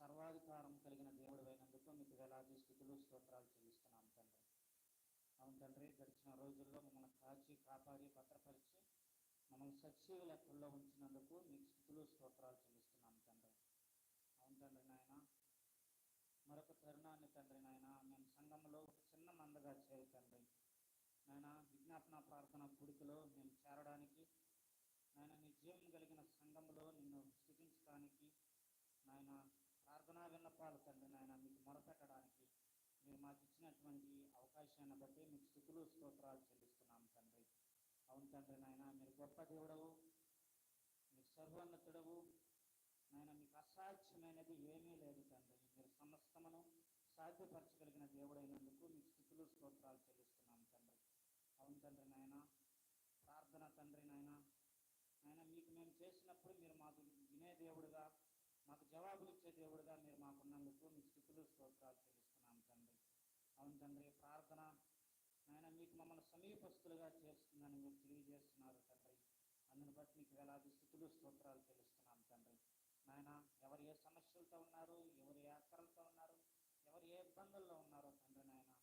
సర్వాధికారం కలిగిన దేవుడు అయినందుకు మీకు వేలాది స్థితులు స్తోత్రాలు చెల్లిస్తున్నాను తండ్రి. అవును తండ్రి గడిచిన రోజుల్లో మమ్మల్ని కాచి కాపాడి భద్రపరిచి మమ్మల్ని సజీవ లెక్కల్లో ఉంచినందుకు మీకు స్థితులు స్తోత్రాలు చెల్లిస్తున్నాను తండ్రి. అవును తండ్రి నాయన మరొక తరుణాన్ని తండ్రి నాయన మేము సంఘంలో ఒక చిన్న మందగా చేరి తండ్రి. నాయన విజ్ఞాపన ప్రార్థన కుడికలో మేము చేరడానికి నాయన నీ జీవం కలిగిన సంఘంలో నిన్ను స్థుతించడానికి నాయన ప్రార్థనా విన్నపాలు తండ్రి నాయన మీకు మొరపెట్టడానికి మీరు మాకు ఇచ్చినటువంటి అవకాశాన్ని బట్టి మీకు స్థుతులు స్తోత్రాలు చెల్లిస్తున్నాం తండ్రి. అవును తండ్రి నాయన మీరు గొప్ప దేవుడవు మీరు సర్వోన్నతుడవు. నాయన మీకు అసాధ్యమైనది ఏమీ లేదు తండ్రి. మీరు సమస్తమును సాధ్యపరచగలిగిన దేవుడైనందుకు మీకు స్థుతులు స్తోత్రాలు చెల్లిస్తున్నాం తండ్రి. అవును తండ్రి నాయన ప్రార్థన తండ్రి నాయన. ఆయన మీకు మేము చేసినప్పుడు మీరు మాకు వినే దేవుడుగా మాకు జవాబులు ఇచ్చే దేవుడుగా మీరు మాకున్నందుకు మీకు స్థుతులు స్తోత్రాలు చెల్లిస్తున్నాం. అవును తండ్రి ప్రార్థన ఆయన మీకు మమ్మల్ని సమీపస్తులుగా చేస్తుందని మీరు తెలియజేస్తున్నారు తండ్రి. అందుని బట్టి మీకు వేలాది స్థుతులు స్తోత్రాలు చెల్లిస్తున్నాం తండ్రి. నాయన ఎవరు ఏ సమస్యలతో ఉన్నారు ఎవరు ఏ అక్కరలతో ఉన్నారు ఎవరు ఏ ఇబ్బందుల్లో ఉన్నారో తండ్రి నాయన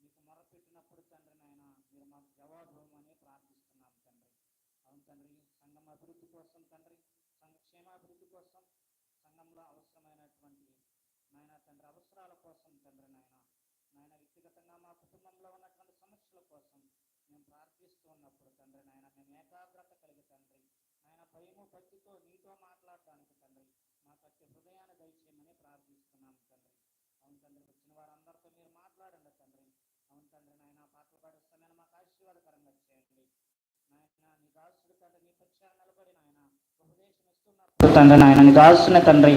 మీకు మొరపెట్టినప్పుడు తండ్రి నాయన మీరు మాకు జవాబు ఇవ్వమని ప్రార్థిస్తున్నాం తండ్రి. అవును తండ్రి సంఘం అభివృద్ధి కోసం తండ్రి సంఘ క్షేమాభివృద్ధి కోసం సంఘంలో అవసరమైనటువంటి నాయన తండ్రి అవసరాల కోసం వ్యక్తిగతంగా మా కుటుంబంలో ఉన్నటువంటి సమస్యల కోసం మేము ప్రార్థిస్తూ ఉన్నప్పుడు తండ్రి నాయన మేము ఏకాగ్రత కలిగి తండ్రి నాయన భయము భక్తితో నీతో మాట్లాడటానికి తండ్రి మాకు అట్టి హృదయాన్ని దయచేయమని ప్రార్థిస్తున్నాము తండ్రి. అవును తండ్రి వచ్చిన వారందరితో మీరు మాట్లాడండి తండ్రి. అవును తండ్రి నాయన పాటలు పాడే మాకు ఆశీర్వాదకరంగా చేయండి. తండ్రి నీ పక్షాన నిలబడి నాయన ఉపదేశం ఇస్తున్నప్పుడు తండ్రి నాయన నీ దాసుని తండ్రి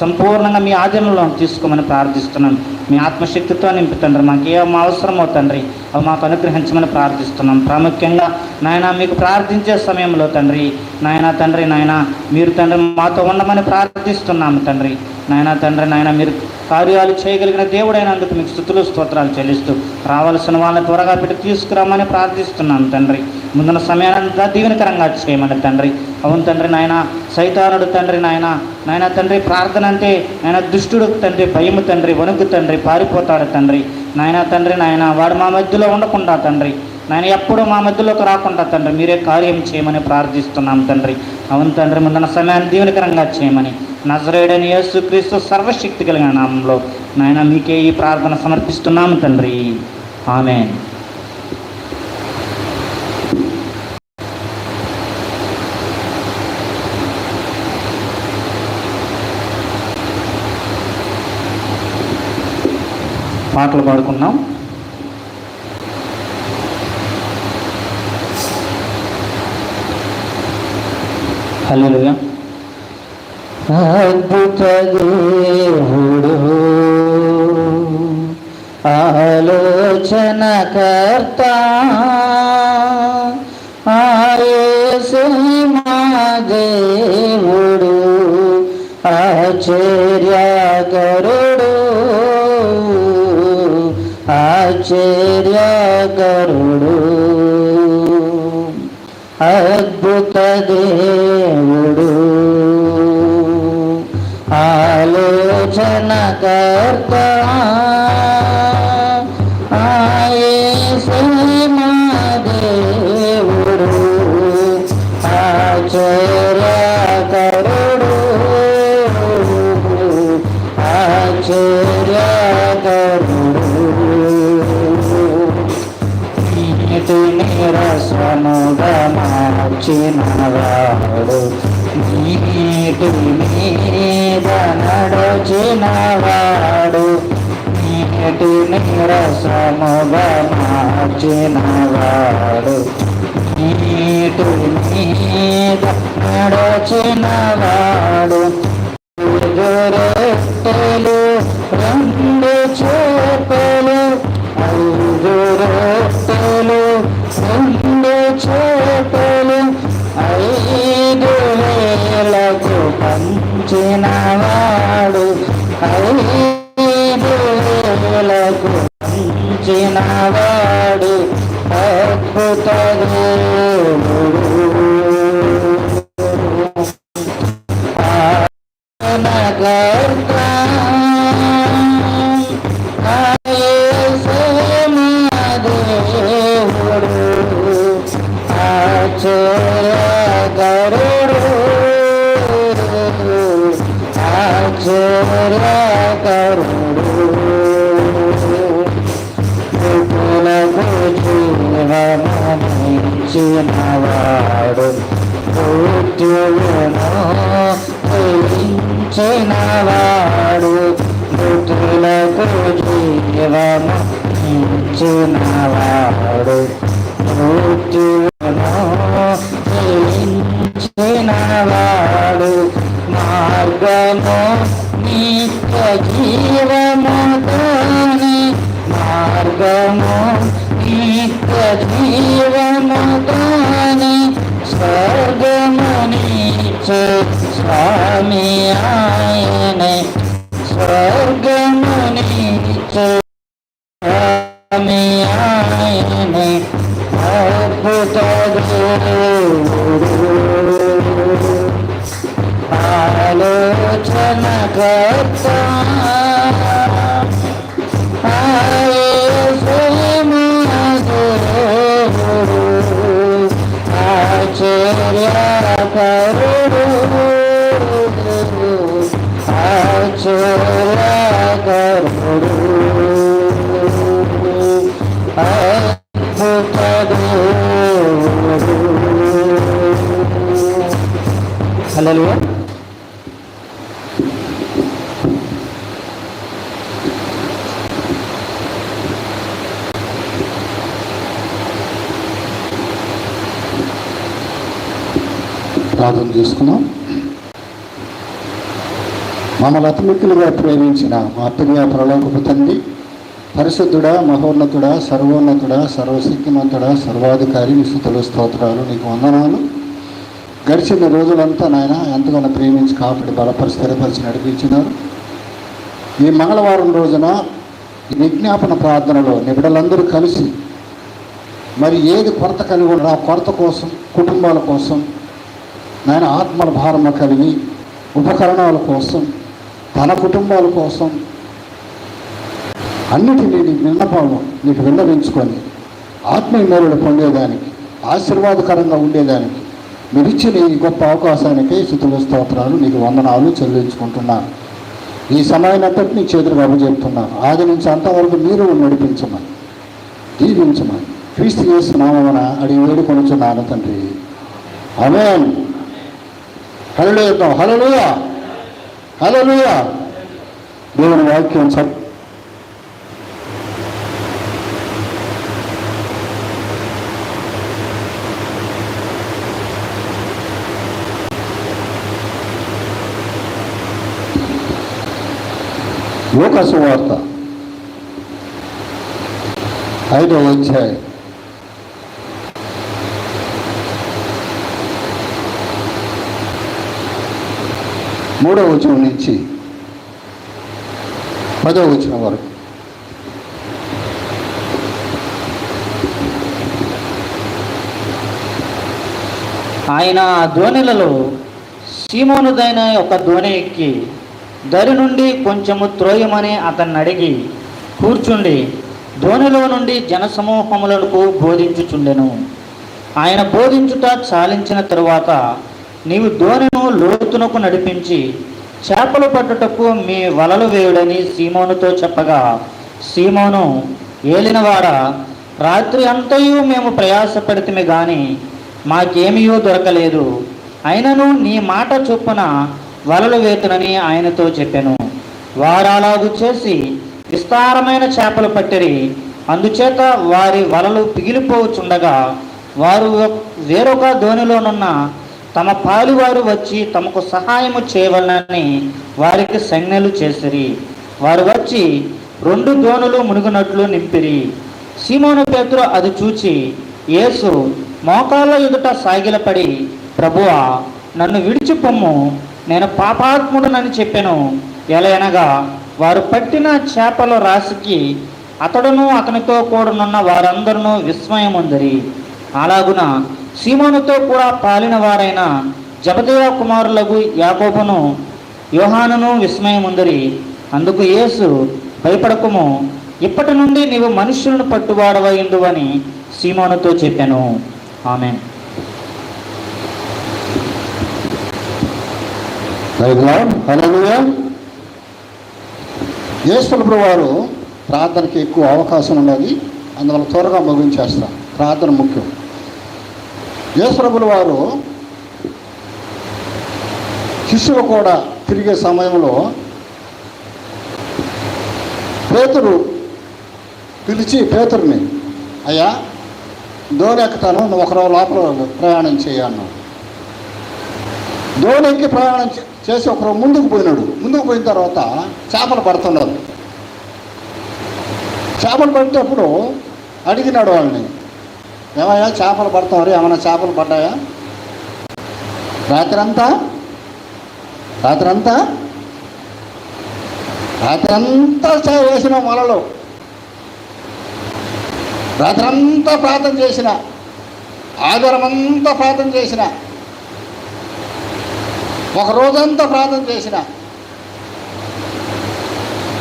సంపూర్ణంగా మీ ఆధీనంలో తీసుకోమని ప్రార్థిస్తున్నాను. మీ ఆత్మశక్తితో నింపి తండ్రి మాకు ఏం అవసరమో తండ్రి అవి మాకు అనుగ్రహించమని ప్రార్థిస్తున్నాం. ప్రాముఖ్యంగా నాయన మీకు ప్రార్థించే సమయంలో తండ్రి నాయన తండ్రి నాయన మీరు తండ్రి మాతో ఉండమని ప్రార్థిస్తున్నాము తండ్రి. నాయన తండ్రి నాయన మీరు కార్యాలు చేయగలిగిన దేవుడైనందుకు మీకు స్థుతులు స్తోత్రాలు చెల్లిస్తూ రావాల్సిన వాళ్ళని త్వరగా పెట్టి తీసుకురామని ప్రార్థిస్తున్నాను తండ్రి. ముందున్న సమయాన్ని దీవెనకరంగా చేయమని తండ్రి. అవును తండ్రి నాయన సైతానుడు తండ్రి నాయన. నాయన తండ్రి ప్రార్థన అంటే నాయన దుష్టుడు తండ్రి భయము తండ్రి వణుకు తండ్రి పారిపోతాడు తండ్రి. నాయన తండ్రి నాయన వాడు మా మధ్యలో ఉండకుండా తండ్రి. నాయన ఎప్పుడూ మా మధ్యలోకి రాకుండా తండ్రి మీరే కార్యం చేయమని ప్రార్థిస్తున్నాం తండ్రి. అవును తండ్రి ముందున్న సమయాన్ని దీవెనకరంగా చేయమని నజరేడని యేసుక్రీస్తు సర్వశక్తి కలిగిన నామంలో నాయన మీకే ఈ ప్రార్థన సమర్పిస్తున్నాము తండ్రి. ఆమె పాటలు పాడుకున్నాం హల్లెలూయా. అద్భుత దేవుడు ఆలోచనకర్త ఆయేసు మా దేవుడు ఆశ్చర్యకరుడు ఆశ్చర్యకరుడు అద్భుత దేవుడు ఆలోచనకర్త ఆయేసు మా దేవుడు ఆశ్చర్యకరుడు ఆశ్చర్యకరుడు నీటి నిరసముగా మార్చినవాడు నీటి మీద నడచిన వాడు నీటి నిరసముగా మార్చినవాడు నీటి మీద నడచినవాడు. రొట్టెలు రెండు చేపలు ఐదు పంచినవాడు అద్భుత దేవుడు జీవమనిచ్చినవాడు మృత్యువును జయించినవాడు మృతులకు జీవము ఇచ్చినవాడు మృత్యువును మమ్మల్ని ప్రేమించిన మా ప్రియ ప్రలోకపు తండ్రి పరిశుద్ధుడా మహోన్నతుడా సర్వోన్నతుడా సర్వశక్తిమంతుడా సర్వాధికారి విశుద్ధుల స్తోత్రాలు నీకు వందనాలు. గడిచిన రోజులంతా నాయన ఎంతగానో ప్రేమించి కాపాడి బలపరిచి స్థిరపరిచి నడిపించినారు. ఈ మంగళవారం రోజున ఈ విజ్ఞాపన ప్రార్థనలో నిబిడలందరూ కలిసి మరి ఏది కొరత కలిగి ఉన్నా ఆ కొరత కోసం కుటుంబాల కోసం నాయన ఆత్మల భారమ కలిగి ఉపకరణాల కోసం తన కుటుంబాల కోసం అన్నిటినీ నీకు విన్నపాలు నీకు విన్నవించుకొని ఆత్మీయ మేలుడు పొందేదానికి ఆశీర్వాదకరంగా ఉండేదానికి మీరు ఇచ్చిన ఈ గొప్ప అవకాశానికి స్థితుల స్తోత్రాలు నీకు వందనాలు చెల్లించుకుంటున్నాను. ఈ సమయాన్నంతటినీ చేతులు చేతులకు అప్పచెప్తున్నాను ఆది నుంచి అంతవరకు మీరు నడిపించమని దీవించమని క్రీస్తు చేస్తున్నామన నామన అడిగి వేడుకొనుచున్నాను తండ్రి. అమేన్ హలో హలో హలలుయా దేవుని వాక్యం సార్ లోకసు వార్త. ఐదవ అధ్యాయం. మూడవ వచనం నుంచి. పదవ వచనం వరకు. ఆయన ఆ దోణిలలో సీమోనుదైన ఒక ధోని ఎక్కి దరి నుండి కొంచెము త్రోయమని అతన్ని అడిగి కూర్చుండి దోణిలో నుండి జనసమూహములకు బోధించుచుండెను. ఆయన బోధించుట చాలించిన తరువాత నీవు దోణిను లోతునకు నడిపించి చేపలు పట్టుటకు మీ వలలు వేయుడని సీమోనుతో చెప్పగా సీమోను ఏలినవాడ రాత్రి అంతయు మేము ప్రయాసపడితిమి గాని మాకేమీయో దొరకలేదు. అయినను నీ మాట చొప్పున వలలు వేతునని ఆయనతో చెప్పాను. వారాలాగు చేసి విస్తారమైన చేపలు పట్టిరి. అందుచేత వారి వలలు పిగిలిపోవచుండగా వారు వేరొక ధోనిలోనున్న తమ పాలువారు వచ్చి తమకు సహాయము చేయవలనని వారికి సంజ్ఞలు చేసిరి. వారు వచ్చి రెండు దోణులు మునుగునట్లు నింపిరి. సీమోను పేతురు అది చూచి యేసు మోకాళ్ళ ఎదుట సాగిలపడి ప్రభువా నన్ను విడిచిపొమ్ము. నేను పాపాత్ముడనని చెప్పాను. ఎలయనగా వారు పట్టిన చేపల రాశికి అతడును అతనితో కూడనున్న వారందరూ విస్మయముందరి. అలాగున సీమోనుతో కూడా పాలిన వారైన జపదేవ కుమారులకు యాకోబును యోహానును విస్మయముందరి అందుకు యేసు భయపడకుము ఇప్పటి నుండి నీవు మనుషులను పట్టువాడవైందు అని సీమోనుతో చెప్పాను. ఆమె యేసుప్రభు వారు ప్రార్థనకి ఎక్కువ అవకాశం ఉన్నది. అందువల్ల త్వరగా ముగించేస్తాం. ప్రార్థన ముఖ్యం. యేసుప్రభుల వారు శిష్యులు కూడా తిరిగే సమయంలో పేతురు పిలిచి పేతురిని అయ్యా ధోని ఎక్కుతాను నువ్వు ఒకరోజు లోపల ప్రయాణం చేయను దోణి ఎక్కి ప్రయాణం చేసి ఒకరు ముందుకు పోయినాడు. ముందుకు పోయిన తర్వాత చేపలు పడుతున్నారు. చేపలు పడినప్పుడు అడిగినాడు వాళ్ళని ఏమయ్యా చేపలు పడుతున్నారు ఏమైనా చేపలు పడ్డాయా? రాత్రంతా? రాత్రంతా? రాత్రంతా చా వేసిన మొలలో. రాత్రంతా ప్రార్థన చేసిన. ఆధారం అంతా ప్రార్థన చేసిన. ఒక రోజంతా ప్రార్థన చేసిన.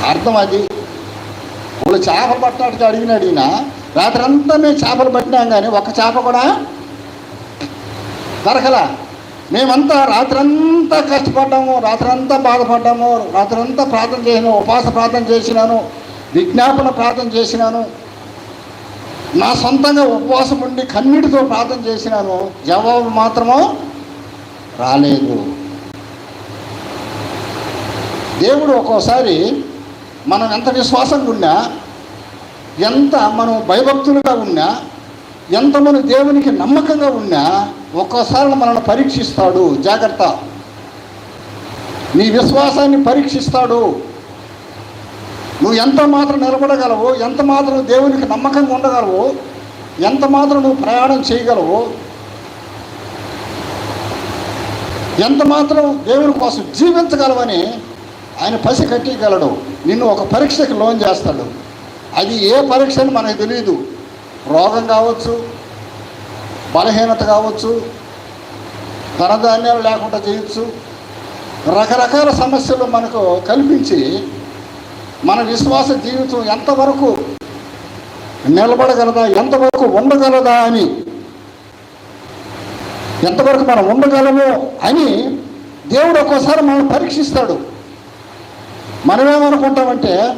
అర్థం అది. వాళ్ళు చేపలు పట్టడానికి అడిగిన అడిగిన రాత్రంతా మేము చేపలు పట్టినాం కానీ ఒక చేప కూడా దొరకలా. మేమంతా రాత్రంతా కష్టపడ్డాము రాత్రంతా బాధపడ్డాము రాత్రంతా ప్రార్థన చేసినాము ఉపాస ప్రార్థన చేసినాను విజ్ఞాపన ప్రార్థన చేసినాను. నా సొంతంగా ఉపవాసం ఉండి కన్నీటితో ప్రార్థన చేసినాను జవాబు మాత్రమో రాలేదు. దేవుడు ఒక్కోసారి మనం ఎంత విశ్వాసంగా ఉన్నా ఎంత మనం భయభక్తులుగా ఉన్నా ఎంత మనం దేవునికి నమ్మకంగా ఉన్నా ఒక్కోసారి మనల్ని పరీక్షిస్తాడు. జాగ్రత్త. నీ విశ్వాసాన్ని పరీక్షిస్తాడు. నువ్వు ఎంత మాత్రం నిలబడగలవు ఎంత మాత్రం దేవునికి నమ్మకంగా ఉండగలవు ఎంత మాత్రం నువ్వు ప్రయాణం చేయగలవు ఎంత మాత్రం దేవుని కోసం జీవించగలవని ఆయన పసి కట్టగలడు నిన్ను ఒక పరీక్షకి లోన్ చేస్తాడు. అది ఏ పరీక్ష అని మనకు తెలియదు రోగం కావచ్చు బలహీనత కావచ్చు ధనధాన్యాలు లేకుండా చేయొచ్చు. రకరకాల సమస్యలు మనకు కల్పించి మన విశ్వాస జీవితం ఎంతవరకు నిలబడగలదా ఎంతవరకు ఉండగలదా అని ఎంతవరకు మనం ఉండగలము అని దేవుడు ఒక్కోసారి మనం పరీక్షిస్తాడు. మనమేమనుకుంటామంటే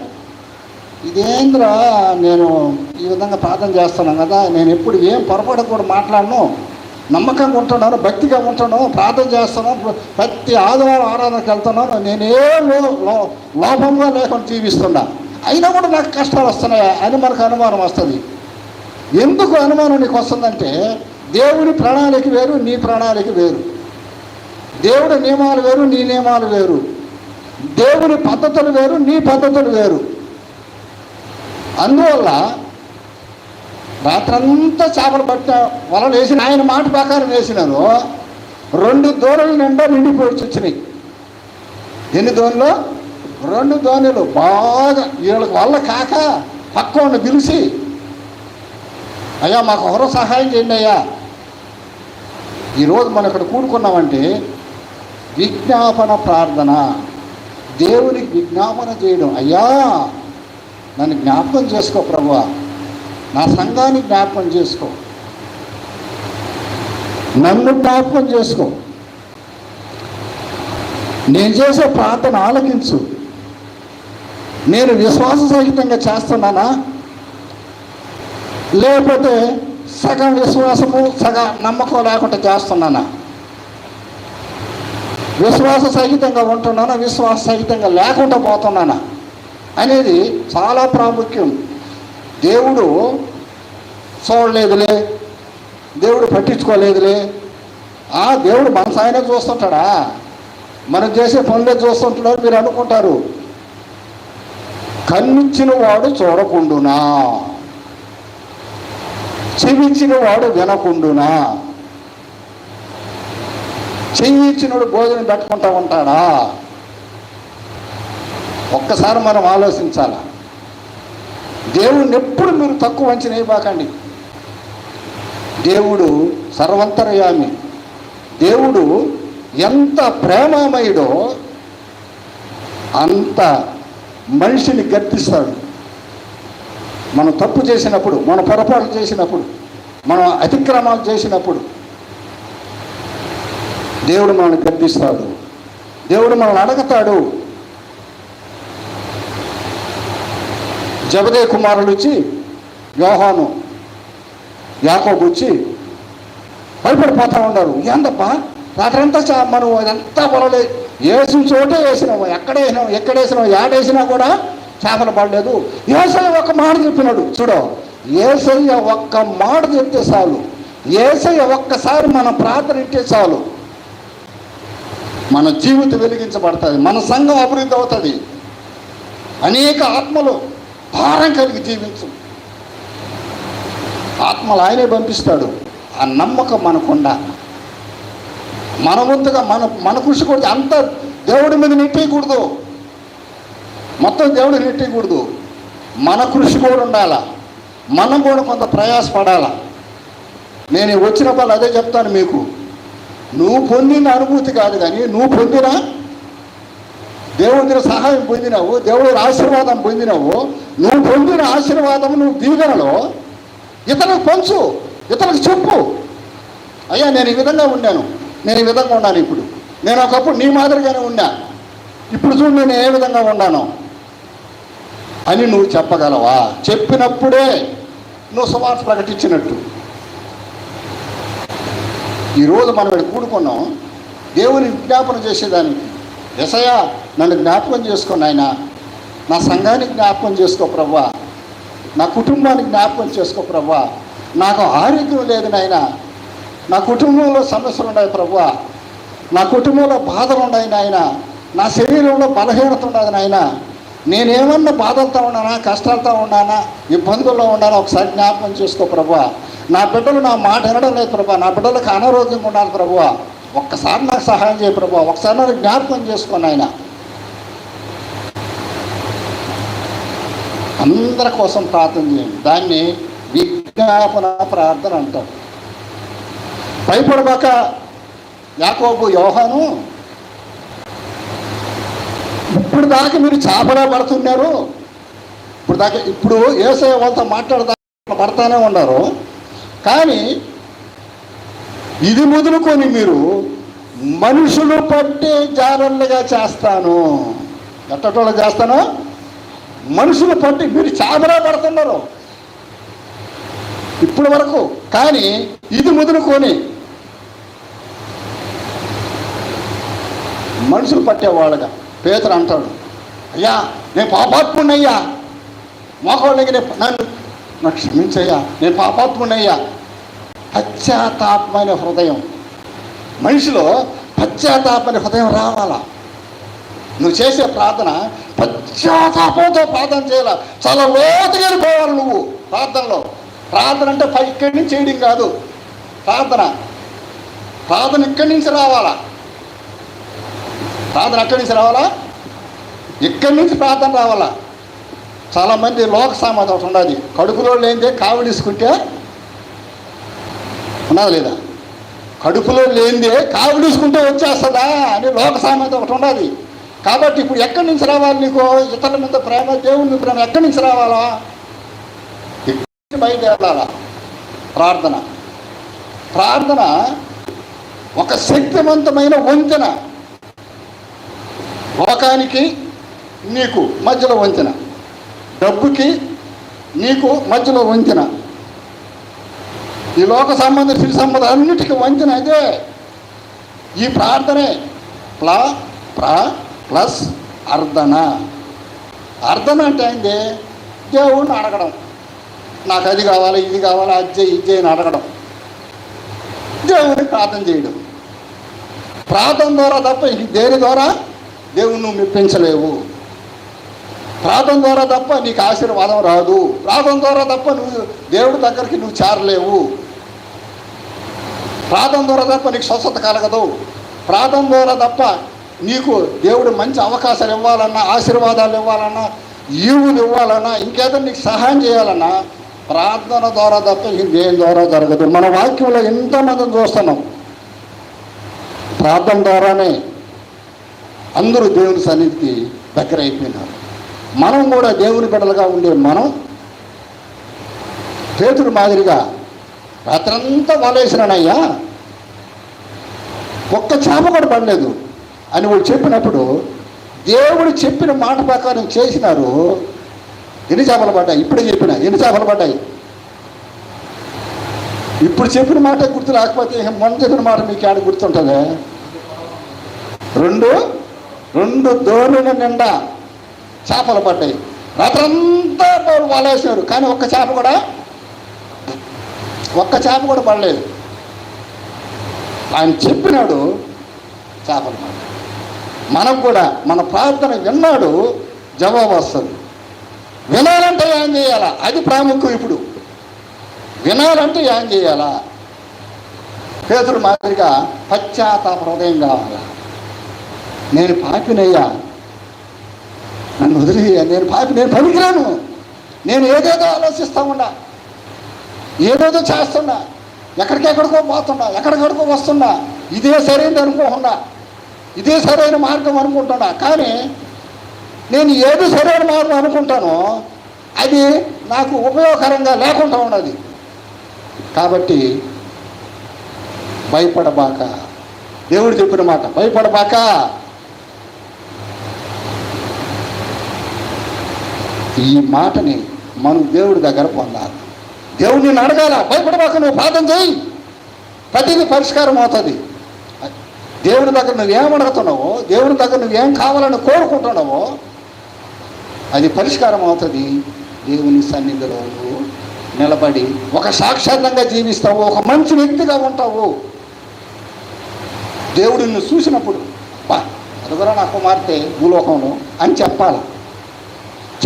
ఇదేంద్రా నేను ఈ విధంగా ప్రార్థన చేస్తున్నాను కదా నేను ఎప్పుడు ఏం పొరపాటు కూడా మాట్లాడను నమ్మకంగా ఉంటున్నాను భక్తిగా ఉంటున్నాను ప్రార్థన చేస్తున్నాను ప్రతి ఆదివారం ఆరాధనకి వెళ్తున్నాను నేనే లో- లోపంగా లేకుండా జీవిస్తున్నా. అయినా కూడా నాకు కష్టాలు వస్తున్నాయా? అని మనకు అనుమానం వస్తుంది. ఎందుకు అనుమానం నీకు వస్తుందంటే దేవుడి ప్రణాళిక వేరు నీ ప్రణాళిక వేరు. దేవుడి నియమాలు వేరు నీ నియమాలు వేరు. దేవుని పద్ధతులు వేరు నీ పద్ధతులు వేరు. అందువల్ల రాత్రంతా చేపలు పట్ట వలలు వేసిన ఆయన మాట ప్రకారం వేసినాను. రెండు దూరలు నిండా నిండిపోయి వచ్చినాయి. ఎన్ని దోణలు? రెండు దోణులు. బాగా వీళ్ళకి వల్ల కాక పక్క పిలిచి అయ్యా మాకు ఎవరో సహాయం చేయండి అయ్యా. ఈరోజు మనం ఇక్కడ కూడుకున్నామంటే విజ్ఞాపన ప్రార్థన. దేవునికి విజ్ఞాపన చేయడం అయ్యా నన్ను జ్ఞాపకం చేసుకో ప్రభా. నా సంఘాన్ని జ్ఞాపకం చేసుకో. నన్ను జ్ఞాపకం చేసుకో. నేను చేసే ప్రార్థన ఆలకించు. నేను విశ్వాస సహితంగా చేస్తున్నానా? లేకపోతే సగం విశ్వాసము సగం నమ్మకం లేకుండా చేస్తున్నానా? విశ్వాస సహితంగా ఉంటున్నానా? విశ్వాస సహితంగా లేకుండా పోతున్నానా? అనేది చాలా ప్రాముఖ్యం. దేవుడు చూడలేదులే. దేవుడు పట్టించుకోలేదులే. ఆ దేవుడు మనసు ఆయన చూస్తుంటాడా? మనం చేసే పనులే చూస్తుంటాడు మీరు అనుకుంటారు. కన్నించిన వాడు చూడకుండునా? చెవించిన వాడు వినకుండునా? చెయ్యి ఇచ్చినోడు భోజనం పెట్టుకుంటా ఉంటాడా? ఒక్కసారి మనం ఆలోచించాల? దేవుడిని ఎప్పుడు మీరు తక్కువ అంచనా వేయబాకండి దేవుడు సర్వంతరయామి దేవుడు ఎంత ప్రేమామయుడో అంత మనిషిని గర్తిస్తాడు మనం తప్పు చేసినప్పుడు మన పొరపాటు చేసినప్పుడు మనం అతిక్రమాలు చేసినప్పుడు దేవుడు మనల్ని గర్దిస్తాడు దేవుడు మనల్ని అడగతాడు. జబదే కుమారుడు వచ్చి యోహాను యాకోబు వచ్చి భయపడిపోతా ఉన్నారు. ఏందప్పా రాత్రంతా చా- మనం అదంతా పొలలే వేసిన చోటే వేసినాము. ఎక్కడ వేసినాం ఎక్కడ వేసినాం ఏడేసినా కూడా చేపలు పడలేదు. ఏసయ్య ఒక మాట చెప్పినాడు. చూడు ఏసయ్య ఒక్క మాట చెప్తే చాలు. ఏసయ్య ఒక్కసారి మన ప్రార్థన ఇట్టే చాలు. మన జీవితం వెలిగించబడుతుంది మన సంఘం అభివృద్ధి అవుతుంది. అనేక ఆత్మలు భారం కలిగి జీవించు. ఆత్మలు ఆయనే పంపిస్తాడు. ఆ నమ్మకం మనకుండా. మన వంతుగా మన మన కృషి కూడా అంత దేవుడి మీద నెట్టేయకూడదు. మొత్తం దేవుడు నెట్టేయకూడదు. మన కృషి కూడా ఉండాలా? మనం కూడా కొంత ప్రయాసపడాలా? నేను వచ్చిన వాళ్ళు అదే చెప్తాను మీకు. నువ్వు పొందిన అనుభూతి కాదు కానీ నువ్వు పొందిన దేవుని సహాయం పొందినావు దేవుడి ఆశీర్వాదం పొందినావు. నువ్వు పొందిన ఆశీర్వాదం నువ్వు దీవెనలో. ఇతరులకు పంచు ఇతరులకు చెప్పు. అయ్యా నేను ఈ విధంగా ఉన్నాను. నేను ఈ విధంగా ఉన్నాను ఇప్పుడు. నేను ఒకప్పుడు నీ మాదిరిగానే ఉన్నా. ఇప్పుడు చూడు నేను ఏ విధంగా ఉన్నాను. అని నువ్వు చెప్పగలవా? చెప్పినప్పుడే నువ్వు సువార్త ప్రకటించినట్టు. ఈరోజు మనం ఇక్కడ కూడుకున్నాం. దేవుని విజ్ఞాపన చేసేదానికి. ఎసయ నన్ను జ్ఞాపకం చేసుకో ఆయన నా సంఘానికి జ్ఞాపకం చేసుకో ప్రవ్వా. నా కుటుంబానికి జ్ఞాపకం చేసుకో ప్రవ్వా. నాకు ఆరోగ్యం లేదు నాయన. నా కుటుంబంలో సమస్యలు ఉన్నాయి ప్రవ్వా. నా కుటుంబంలో బాధలు ఉన్నాయి నాయన. నా శరీరంలో బలహీనత ఉండదు నాయన. నేనేమన్నా బాధలతో ఉన్నానా కష్టాలతో ఉన్నానా ఇబ్బందుల్లో ఉన్నానా ఒకసారి జ్ఞాపకం చేసుకో ప్రభా నా బిడ్డలు నా మాట వినడం లేదు ప్రభా. నా బిడ్డలకు అనారోగ్యంగా ఉండాలి ప్రభా ఒక్కసారి నాకు సహాయం చేయ ప్రభా. ఒకసారి నాకు జ్ఞాపకం చేసుకోండి ఆయన అందరి కోసం ప్రార్థన చేయండి. దాన్ని విజ్ఞాపన ప్రార్థన అంటారు. భయపడబాక యాకోబు యోహాను ఇప్పుడు దాకా మీరు చేపలా పడుతున్నారు. ఇప్పుడు దాకా ఇప్పుడు ఏసే వాళ్ళతో మాట్లాడదా పడతానే ఉన్నారు. కానీ ఇది మొదలుకొని మీరు మనుషులు పట్టే జారలుగా చేస్తాను. ఎట్టటోళ్ళు చేస్తాను? మనుషులు పట్టి మీరు చాపలా పడుతున్నారు. ఇప్పటి వరకు. కానీ ఇది మొదలుకొని మనుషులు పట్టేవాళ్ళగా పేదలు అంటాడు అయ్యా నేను పాపాత్మునయ్యా మోకాళ్ళకి నేను నన్ను నాకు క్షమించయ్యా నేను పాపాత్మునయ్యా పశ్చాత్తాపమైన హృదయం. మనిషిలో పశ్చాత్తాపమైన హృదయం రావాలా? నువ్వు చేసే ప్రార్థన పశ్చాత్తాపంతో ప్రార్థన చేయాల? చాలా లోతుగా వెళ్ళిపోవాలి నువ్వు ప్రార్థనలో. ప్రార్థన అంటే పై ఇక్కడి నుంచి చేయడం కాదు. ప్రార్థన. ప్రార్థన ఇక్కడి నుంచి రావాలా? ప్రార్థన ఎక్కడి నుంచి రావాలా? ఇక్కడి నుంచి ప్రార్థన రావాలా? చాలామంది లోక సామెత ఒకటి ఉన్నది కడుపులో లేనిదే కావిడిసుకుంటే ఉన్నది లేదా? కడుపులో లేనిదే కావిడిసుకుంటే వచ్చేస్తుందా అని లోక సామెత ఒకటి ఉన్నది కాబట్టి ఇప్పుడు ఎక్కడి నుంచి రావాలి నీకు? ఇతరుల మీద ప్రేమ దేవుని ప్రేమ ఎక్కడి నుంచి రావాలా? ఇక్కడి నుంచి బయలుదేరాలా? ప్రార్థన. ప్రార్థన ఒక శక్తివంతమైన వంతెన. లోకానికి నీకు మధ్యలో వంతెన. డబ్బుకి నీకు మధ్యలో వంతెన. ఈ లోక సంబంధ స్త్రీ సంబంధం అన్నిటికీ వంతెన అదే ఈ ప్రార్థనే ప్లా ప్రా ప్లస్ అర్ధన. అర్ధన అంటే అయింది దేవుణ్ణి అడగడం. నాకు అది కావాలి ఇది కావాలి అది చేయి ఇది అని అడగడం. దేవుని ప్రార్థన చేయడం. ప్రార్థన ద్వారా తప్ప దేని ద్వారా? దేవుణ్ణి మెప్పించలేవు. ప్రార్థన ద్వారా తప్ప నీకు ఆశీర్వాదం రాదు. ప్రార్థన ద్వారా తప్ప నువ్వు దేవుడి దగ్గరికి నువ్వు చేరలేవు. ప్రార్థన ద్వారా తప్ప నీకు స్వస్థత కలగదు. ప్రార్థన ద్వారా తప్ప నీకు దేవుడు మంచి అవకాశాలు ఇవ్వాలన్నా ఆశీర్వాదాలు ఇవ్వాలన్నా ఈవులు ఇవ్వాలన్నా ఇంకేదో నీకు సహాయం చేయాలన్నా ప్రార్థన ద్వారా తప్ప దేని ద్వారా జరగదు. మన వాక్యంలో ఎంతమందిని చూస్తున్నాం. ప్రార్థన ద్వారానే అందరూ దేవుని సన్నిధికి దగ్గర అయిపోయినారు మనం కూడా దేవుని బిడ్డలుగా ఉండే మనం పేతుడు మాదిరిగా రాత్రంతా వలేసినానయ్యా. ఒక్క చేప కూడా పడలేదు. అని వాళ్ళు చెప్పినప్పుడు దేవుడు చెప్పిన మాట ప్రకారం చేసినారు. ఎన్ని చేపలు పడ్డాయి? ఇప్పుడే చెప్పిన. ఎన్ని చేపలు పడ్డాయి? ఇప్పుడు చెప్పిన మాట గుర్తు రాకపోతే మొన్న చెప్పిన మాట మీకు ఆడ గుర్తుంటుంది? రెండు? రెండు దోణుల నిండా. చేపలు పడ్డాయి. రాత్రంతా వాళ్ళు వలేసినారు కానీ ఒక్క చేప కూడా ఒక్క చేప కూడా పడలేదు. ఆయన చెప్పినాడు చేపలు పడ్డాయి. మనకు కూడా మన ప్రార్థన విన్నాడు జవాబు వస్తుంది. వినాలంటే ఏం చేయాలా? అది ప్రాముఖ్యం ఇప్పుడు. వినాలంటే ఏం చేయాలా? పేదలు మాదిరిగా పశ్చాత్తాప హృదయం కావాలా. నేను పాపినయ్యా నన్ను వదిలి నేను పాప నేను పనికిరాను నేను ఏదేదో ఆలోచిస్తా ఉన్నా. ఏదేదో చేస్తున్నా. ఎక్కడికెక్కడికో పోతున్నా ఎక్కడికెక్కడికో వస్తున్నా. ఇదే సరైనది అనుకోకుండా ఇదే సరైన మార్గం అనుకుంటున్నా. కానీ నేను ఏది సరైన మార్గం అనుకుంటానో అది నాకు ఉపయోగకరంగా లేకుండా ఉన్నది. కాబట్టి భయపడబాక. దేవుడు చెప్పిన మాట భయపడబాక. ఈ మాటని మనం దేవుడి దగ్గర పొందాలి. దేవుడిని అడగాల భయపడబాక నువ్వు ప్రార్థన చేయి. ప్రతిదీ పరిష్కారం అవుతుంది. దేవుడి దగ్గర నువ్వేం అడుగుతున్నావో దేవుడి దగ్గర నువ్వేం కావాలని కోరుకుంటున్నావో అది పరిష్కారం అవుతుంది. దేవుని సన్నిధిలో నువ్వు నిలబడి ఒక సాక్షాత్తంగా జీవిస్తావు ఒక మంచి వ్యక్తిగా ఉంటావు. దేవుడిని చూసినప్పుడు బా అదుగురా నా కుమార్తె భూలోకంలో అని చెప్పాలి?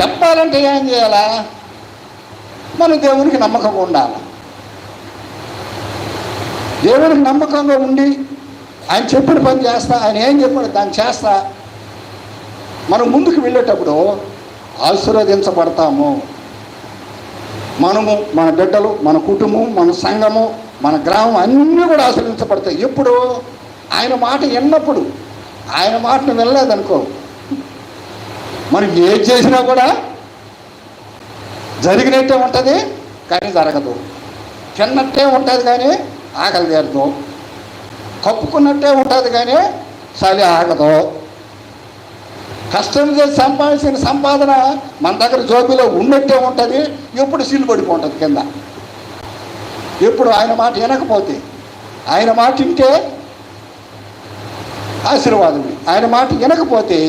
చెప్పాలంటే ఏం చేయాలా? మన దేవునికి నమ్మకంగా ఉండాలి. దేవునికి నమ్మకంగా ఉండి ఆయన చెప్పిన పని చేస్తా ఆయన ఏం చెప్పాడు దాన్ని చేస్తా. మనం ముందుకు వెళ్ళేటప్పుడు ఆశీర్వదించబడతాము. మనము మన బిడ్డలు మన కుటుంబం మన సంఘము మన గ్రామం అన్నీ కూడా ఆశీర్వదించబడతాయి. ఎప్పుడు? ఆయన మాట విన్నప్పుడు. ఆయన మాటను వినలేదనుకో. మనం ఏం చేసినా కూడా జరిగినట్టే ఉంటుంది కానీ జరగదు. తిన్నట్టే ఉంటుంది కానీ ఆకలి తీరదు కప్పుకున్నట్టే ఉంటుంది కానీ చలి ఆగదు. కష్టం చేసి సంపాదించిన సంపాదన మన దగ్గర జోబిలో ఉన్నట్టే ఉంటుంది ఎప్పుడు సీలు పడిపోతుంది కింద. ఎప్పుడు ఆయన మాట వినకపోతే ఆయన మాట వింటే ఆశీర్వాదమే. ఆయన మాట వినకపోతే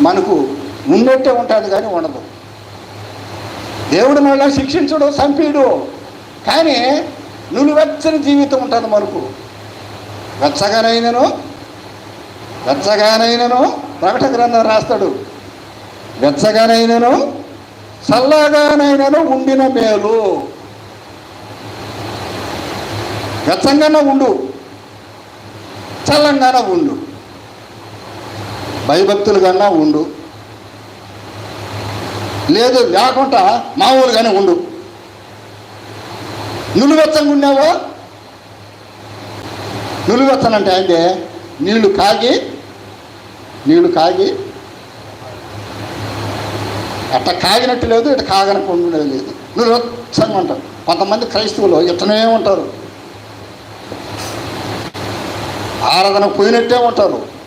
మనకు ఉన్నట్టే ఉంటుంది కానీ ఉండదు. దేవుడు మళ్ళీ శిక్షించడు చంపీడు. కానీ నులివెచ్చని జీవితం ఉంటుంది మనకు. వెచ్చగానైనను వెచ్చగానైనను ప్రకట గ్రంథం రాస్తాడు. వెచ్చగానైనను చల్లగానైనను ఉండిన మేలు. వెచ్చంగానే ఉండు. చల్లంగానే ఉండు. భయభక్తులుగానే ఉండు. లేదు లేకుండా మామూలుగానే ఉండు. నులువెచ్చంగా ఉన్నావా? నులివెచ్చనంటే అంటే నీళ్ళు కాగి నీళ్ళు కాగి. అట్ట కాగినట్టు లేదు ఇట్లా కాగనకుండా లేదు. నువ్వు ఉంటారు. కొంతమంది క్రైస్తవులు ఇట్లనే ఉంటారు. ఆరాధన పోయినట్టే ఉంటారు.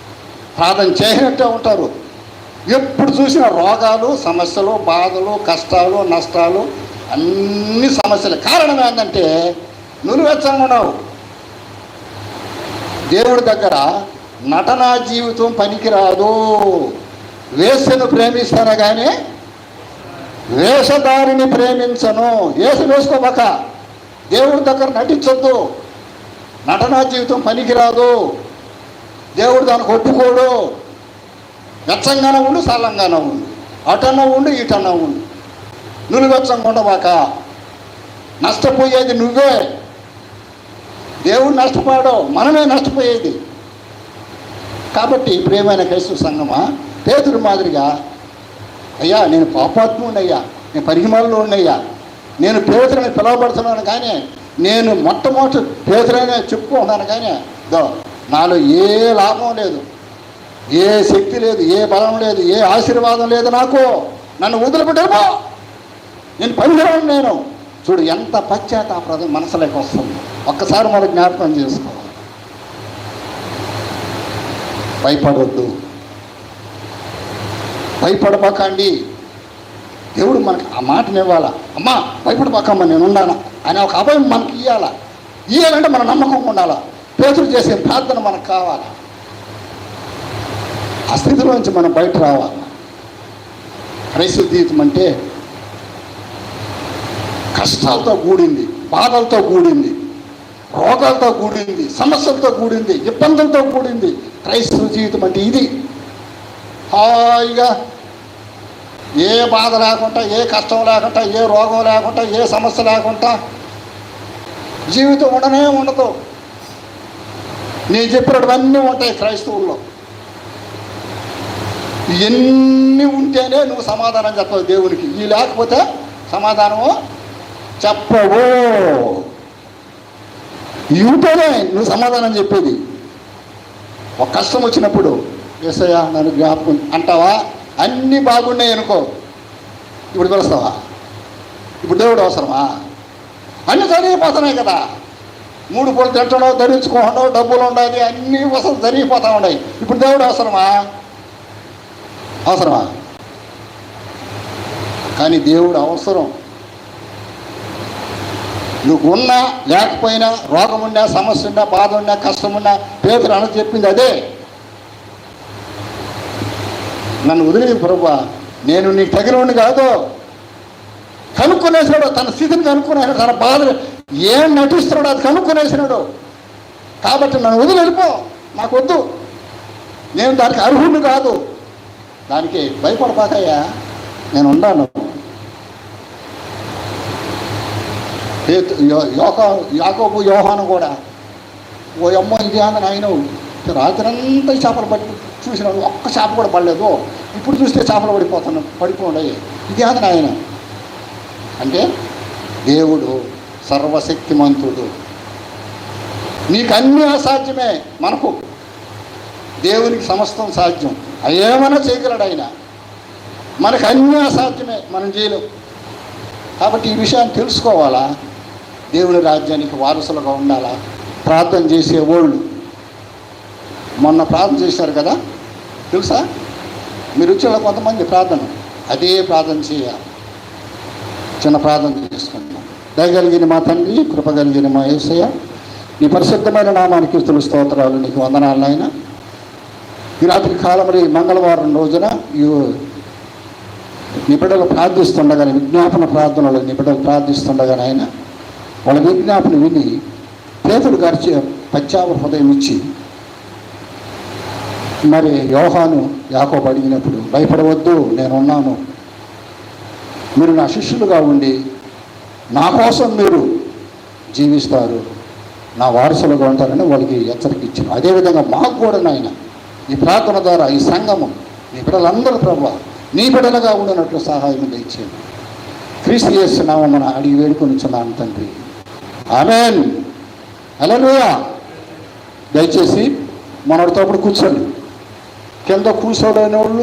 ప్రార్థన చేసినట్టే ఉంటారు. ఎప్పుడు చూసిన రోగాలు సమస్యలు బాధలు కష్టాలు నష్టాలు అన్ని సమస్యలు. కారణం ఏంటంటే నువ్వు వెచ్చంగా దేవుడి దగ్గర నటనా జీవితం పనికిరాదు. వేసను ప్రేమిస్తాను కానీ వేషధారిని ప్రేమించను. వేసు వేసుకోబాక. దేవుడి దగ్గర నటించొద్దు. నటనా జీవితం పనికిరాదు. దేవుడు దాన్ని కొట్టుకోడు వెచ్చంగానే ఉండు సల్లంగానే ఉండు. అటన్నా ఉండు ఇటన్నా ఉండు. నువ్వు వెచ్చంగా నష్టపోయేది నువ్వే. దేవుడు నష్టపోయాడు మనమే నష్టపోయేది. కాబట్టి ప్రియమైన క్రైస్తవ సంగమా పేదరు మాదిరిగా అయ్యా నేను పాపాత్ముడినయ్యా నేను పరిహిమాల్లో ఉన్నయ్యా. నేను పేదరని పిలవబడుతున్నాను కానీ నేను మొట్టమొదటి పేదరనే చెప్పుకుంటున్నాను కానీ దో నాలో ఏ లాభం లేదు ఏ శక్తి లేదు ఏ బలం లేదు ఏ ఆశీర్వాదం లేదు నాకు. నన్ను వదిలిపెట్టారు నేను పనిచేయను నేను. చూడు ఎంత పశ్చాత్తాపం మనసులోకి వస్తుంది. ఒక్కసారి మనం జ్ఞాపకం చేసుకోవాలి. భయపడవద్దు భయపడబాకండి. దేవుడు మనకి ఆ మాటని ఇవ్వాలా అమ్మా భయపడబాకమ్మా నేను ఉన్నాను అని ఒక అభయం మనకి ఇవ్వాలా ఇవ్వాలంటే మన నమ్మకం ఉండాలా? పేతులు చేసే ప్రార్థన మనకు కావాలి. ఆ స్థితిలోంచి మనం బయట రావాలి. క్రైస్తవ జీవితం అంటే కష్టాలతో కూడింది బాధలతో కూడింది రోగాలతో కూడింది సమస్యలతో కూడింది ఇబ్బందులతో కూడింది. క్రైస్తవ జీవితం అంటే ఇది. హాయిగా ఏ బాధ లేకుండా ఏ కష్టం లేకుండా ఏ రోగం లేకుండా ఏ సమస్య లేకుండా జీవితం ఉండనే ఉండదు. నేను చెప్పినటువన్నీ ఉంటాయి క్రైస్తవుల్లో. ఇవన్నీ ఉంటేనే నువ్వు సమాధానం చెప్పవు దేవునికి. ఈ లేకపోతే సమాధానము చెప్పవు. ఇవి ఉంటేనే నువ్వు సమాధానం చెప్పేది. ఒక కష్టం వచ్చినప్పుడు ఏసయ్య నన్ను జ్ఞాపకం అంటావా? అన్నీ బాగున్నాయి అనుకో. ఇప్పుడు పిలుస్తావా ఇప్పుడు దేవుడు అవసరమా? అన్నీ జరిగిపోతున్నాయి కదా. మూడు పూలు తింటడం ధరించుకోవడం డబ్బులు ఉండాలి అన్నీ వసతి జరిగిపోతూ ఉన్నాయి. ఇప్పుడు దేవుడు అవసరమా? అవసరమా? కానీ దేవుడు అవసరం. నువ్వు ఉన్నా లేకపోయినా రోగం ఉన్నా సమస్య ఉన్నా బాధ ఉన్నా కష్టం ఉన్నా పేదలు అని చెప్పింది అదే. నన్ను వదిలేదు ప్రభు నేను నీకు తగిన కాదు. కనుక్కునేసినాడు తన స్థితిని కనుక్కునేసాడు తన బాధలు ఏం నటిస్తున్నాడు అది కనుక్కునేసినాడు. కాబట్టి నన్ను వదిలి వెళ్ళిపో నాకు వద్దు. నేను దానికి అర్హుడిని కాదు. దానికి భయపడపాకయ్యా నేను ఉన్నాను పేతు- యో- యాకోబు యోహాను కూడా ఓ అమ్మ ఇది అని ఆయన రాత్రంతా చేపలు పట్టి చూసినాడు. ఒక్క చేప కూడా పడలేదు. ఇప్పుడు చూస్తే చేపలు పడిపోతున్నాడు పడిపోయి ఇది అని ఆయన అంటే దేవుడు సర్వశక్తిమంతుడు. నీకు అన్నీ అసాధ్యమే మనకు. దేవునికి సమస్తం సాధ్యం. ఏమైనా చేయగలడు ఆయన మనకు అన్నీ అసాధ్యమే మనం చేయలేం. కాబట్టి ఈ విషయాన్ని తెలుసుకోవాలా? దేవుని రాజ్యానికి వారసులుగా ఉండాలా? ప్రార్థన చేసేవాళ్ళు మొన్న ప్రార్థన చేశారు కదా? తెలుసా? మీరు వచ్చేలా కొంతమంది ప్రార్థన. అదే ప్రార్థన చేయాలి. చిన్న ప్రార్థన చేసుకుంటున్నాం దయగలిగిన మా తండ్రి కృపగలిగిన మా యేసయ్య నీ పరిశుద్ధమైన నామానికి స్తులు స్తోత్రాలు నీకు వందనాలు నాయన. ఈ రాత్రి కాలం మంగళవారం రోజున ఈ నీ బిడ్డలు ప్రార్థిస్తుండగానే విజ్ఞాపన ప్రార్థనలు నీ బిడ్డలు ప్రార్థిస్తుండగానే ఆయన వాళ్ళ విజ్ఞాపన విని పేతుడు గారి పశ్చాప హృదయం ఇచ్చి మరి యోహాను యాకోబు అడిగినప్పుడు భయపడవద్దు నేనున్నాను. మీరు నా శిష్యులుగా ఉండి నా కోసం మీరు జీవిస్తారు. నా వారసులుగా ఉంటారని వాళ్ళకి హెచ్చరిక ఇచ్చారు అదేవిధంగా మాకు కూడా నాయన ఈ ప్రార్థన ద్వారా ఈ సంఘము నీ బిడ్డలందరూ ప్రభు నీ బిడ్డలుగా ఉండినట్లు సహాయం ఇచ్చాను క్రీస్తు చేస్తున్నాము మన అడిగి వేడుకొని తండ్రి. ఆమెన్. హల్లెలూయా. దయచేసి మనడితో కూర్చోండి. కింద కూర్చోలేని వాళ్ళు